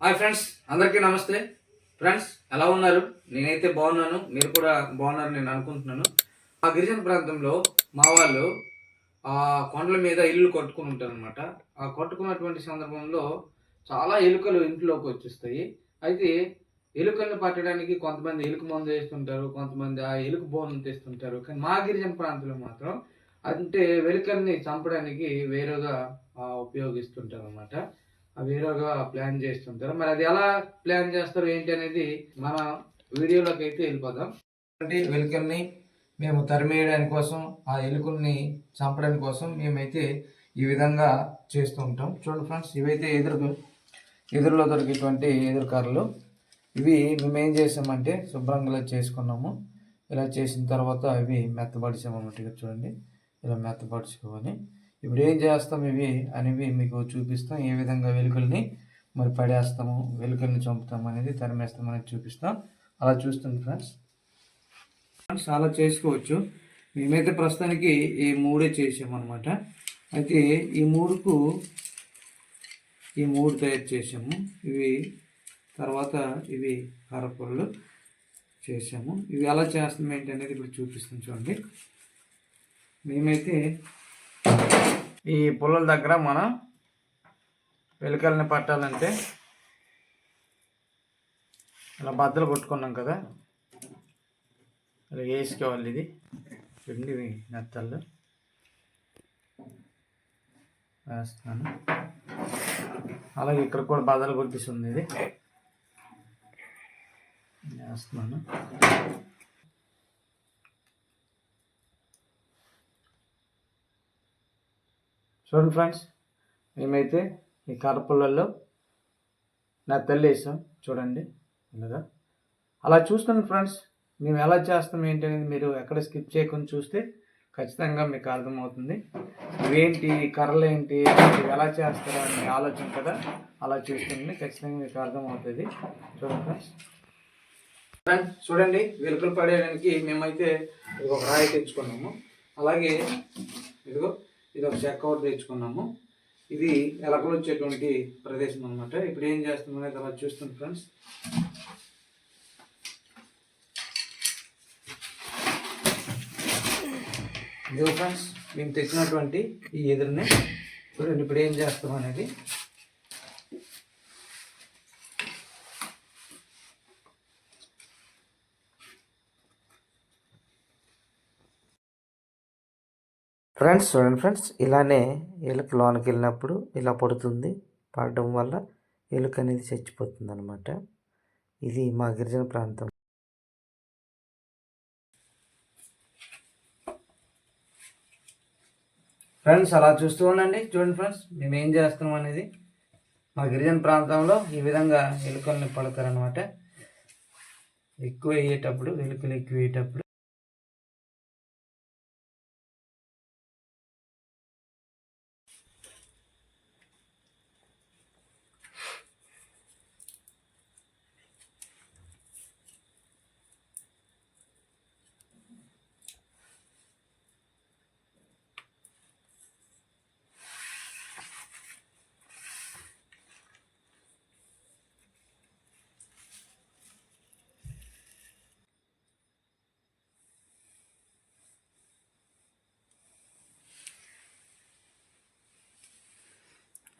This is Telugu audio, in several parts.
హాయ్ ఫ్రెండ్స్ అందరికీ నమస్తే. ఫ్రెండ్స్ ఎలా ఉన్నారు? నేనైతే బాగున్నాను. మీరు కూడా బాగున్నారు నేను అనుకుంటున్నాను. ఆ గిరిజన ప్రాంతంలో మా వాళ్ళు ఆ కొండల మీద ఇల్లు కట్టుకుని ఉంటారు అనమాట ఆ కట్టుకున్నటువంటి సందర్భంలో చాలా ఎలుకలు ఇంట్లోకి వచ్చేస్తాయి. అయితే ఎలుకలను పట్టడానికి కొంతమంది ఎలుక మందు వేస్తుంటారు కొంతమంది ఆ ఎలుక బోనం తెస్తుంటారు. కానీ మా గిరిజన ప్రాంతంలో మాత్రం అంటే వెలుకల్ని చంపడానికి వేరేగా ఉపయోగిస్తుంటారు అనమాట వేరేగా ప్లాన్ చేస్తుంటారు. మరి అది ఎలా ప్లాన్ చేస్తారు ఏంటి అనేది మన వీడియోలోకి అయితే వెళ్ళిపోదాం. అంటే వెలుకల్ని మేము తరిమేయడానికి కోసం ఆ ఎలుకల్ని చంపడానికి కోసం మేమైతే ఈ విధంగా చేస్తూ ఉంటాం. చూడండి ఫ్రెండ్స్ ఇవైతే ఎదురు ఎదురులో దొరికేటువంటి ఎదురుకారులు ఇవి మేము ఏం చేసామంటే శుభ్రంగా ఇలా చేసుకున్నాము. ఇలా చేసిన తర్వాత ఇవి మెత్తపడిచామన్నమాట అన్నట్టుగా చూడండి. ఇలా మెత్తపరుచుకోవాలి ఇప్పుడు ఏం చేస్తాం ఇవి అనేవి మీకు చూపిస్తాం. ఏ విధంగా వెలుకల్ని మరి పడేస్తాము వెలుకల్ని చంపుతాం అనేది తరిమేస్తాం అనేది చూపిస్తాం. అలా చూస్తుంది ఫ్రెండ్స్. ఫ్రెండ్స్ అలా చేసుకోవచ్చు. మేమైతే ప్రస్తుతానికి ఈ మూడే చేసామన్నమాట. అయితే ఈ మూడుకు ఈ మూడు తయారు చేసాము. ఇవి తర్వాత ఇవి కారపొరలు చేసాము. ఇవి ఎలా చేస్తాం ఏంటి అనేది ఇప్పుడు చూపిస్తాం చూడండి. మేమైతే ఈ పుల్లల దగ్గర మనం వెలికల్ని పట్టాలంటే ఇలా బద్దలు కొట్టుకున్నాం కదా. ఇలా వేసుకోవాలి ఇది. పిండి నెత్తళ్ళు వేస్తాను అలాగే ఇక్కడ కూడా బద్దలు కొట్టిస్తుంది ఇది. వేస్తున్నాను. చూడండి ఫ్రెండ్స్ మేమైతే ఈ కరపులలో నా తల్లి వేసాం. చూడండి ఇలాగా అలా చూస్తున్నాను ఫ్రెండ్స్ మేము ఎలా చేస్తాం ఏంటి అనేది మీరు ఎక్కడ స్కిప్ చేయకుండా చూస్తే ఖచ్చితంగా మీకు అర్థమవుతుంది. ఇవేంటి కర్రలు ఏంటి ఎలా చేస్తారో అనే ఆలోచన కదా అలా చూస్తుంది ఖచ్చితంగా మీకు అర్థమవుతుంది. చూడండి ఫ్రెండ్స్. ఫ్రెండ్స్ చూడండి వెలుకలు పడేయడానికి మేమైతే ఇది ఒక రాయి తెచ్చుకున్నాము. అలాగే ఇదిగో ఇది ఒక చెక్క ఒకటి తెచ్చుకున్నాము. ఇది ఎలకలు వచ్చేటువంటి ప్రదేశం అనమాట ఇప్పుడు ఏం చేస్తాం అనేది అలా చూస్తుంది ఫ్రెండ్స్ ఇదిగో ఫ్రెండ్స్ మేము తెచ్చినటువంటి ఈ ఎదురుని చూడండి ఇప్పుడు ఏం చేస్తాం అనేది. ఫ్రెండ్స్ చూడండి ఫ్రెండ్స్ ఇలానే ఎలుక లోనికి వెళ్ళినప్పుడు ఇలా పడుతుంది. పడడం వల్ల ఎలుక అనేది చచ్చిపోతుంది అనమాట ఇది మా గిరిజన ప్రాంతం. ఫ్రెండ్స్ అలా చూస్తూ ఉండండి. చూడండి ఫ్రెండ్స్ మేము ఏం చేస్తున్నాం అనేది? మా గిరిజన ప్రాంతంలో ఈ విధంగా ఎలుకల్ని పడతారనమాట ఎక్కువ వేయేటప్పుడు ఎలుకలు ఎక్కువ వేయేటప్పుడు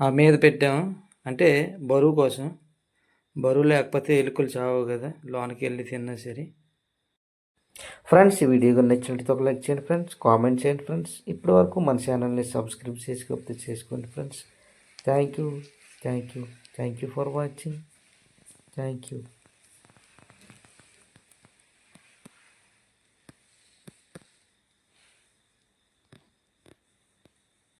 మీద పెట్టాము అంటే బరువు కోసం. బరువు లేకపోతే ఎలుకలు చావు కదా. లోనికి వెళ్ళి తిన్నా సరే. ఫ్రెండ్స్ ఈ వీడియో నచ్చినట్టు ఒక లైక్ చేయండి ఫ్రెండ్స్. కామెంట్ చేయండి ఫ్రెండ్స్. ఇప్పటి వరకు మన ఛానల్ని సబ్స్క్రైబ్ చేసుకోకపోతే చేసుకోండి friends. Thank you. Thank you. Thank you for watching. Thank you.